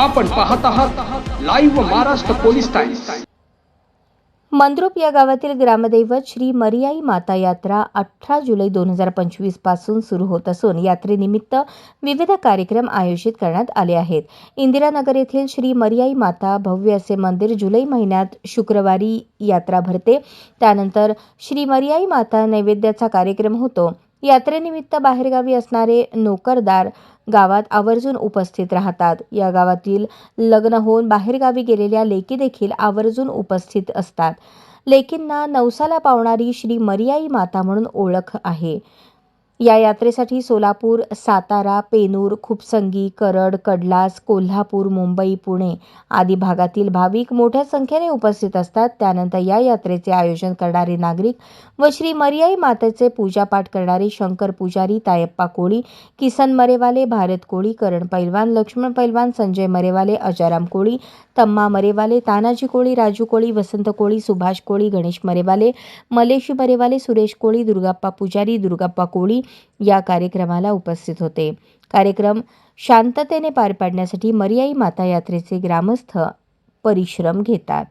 आपण पाहत आहात live Maharashtra police times Mandrup या गावातील ग्रामदैवत श्री मरियाई माता यात्रा अठरा जुलै दोन हजार पंचवीसपासून सुरू होत असून यात्रेनिमित्त विविध कार्यक्रम आयोजित करण्यात आले आहेत. इंदिरानगर येथील श्री मरियाई माता भव्य असे मंदिर जुलै महिन्यात शुक्रवारी यात्रा भरते. त्यानंतर श्री मरियाई माता नैवेद्याचा कार्यक्रम होतो. यात्रेनिमित्त बाहेरगावी असणारे नोकरदार गावात आवर्जून उपस्थित राहतात. या गावातील लग्न होऊन बाहेरगावी गेलेल्या लेकी देखील आवर्जून उपस्थित असतात. लेकींना नवसाला पावणारी श्री मरियाई माता म्हणून ओळख आहे. या यात्रेसाठी सोलापूर सातारा पेनूर खुपसंगी करड कडलास कोल्हापूर मुंबई पुणे आदी भागातील भाविक मोठ्या संख्येने उपस्थित असतात. त्यानंतर या यात्रेचे आयोजन करणारे नागरिक व श्री मरियाई मातेचे पूजापाठ करणारे शंकर पुजारी तायप्पा कोळी किसन मरेवाले भारत कोळी करण पैलवान लक्ष्मण पैलवान संजय मरेवाले अजाराम कोळी तम्मा मरेवाले तानाजी कोळी राजू कोळी वसंत कोळी सुभाष कोळी गणेश मरेवाले मलेशी मरेवाले सुरेश कोळी दुर्गाप्पा पुजारी दुर्गाप्पा कोळी या कार्यक्रमाला उपस्थित होते. कार्यक्रम शांततेने पार पाडण्यासाठी मरियाई माता यात्रेचे ग्रामस्थ परिश्रम घेतात.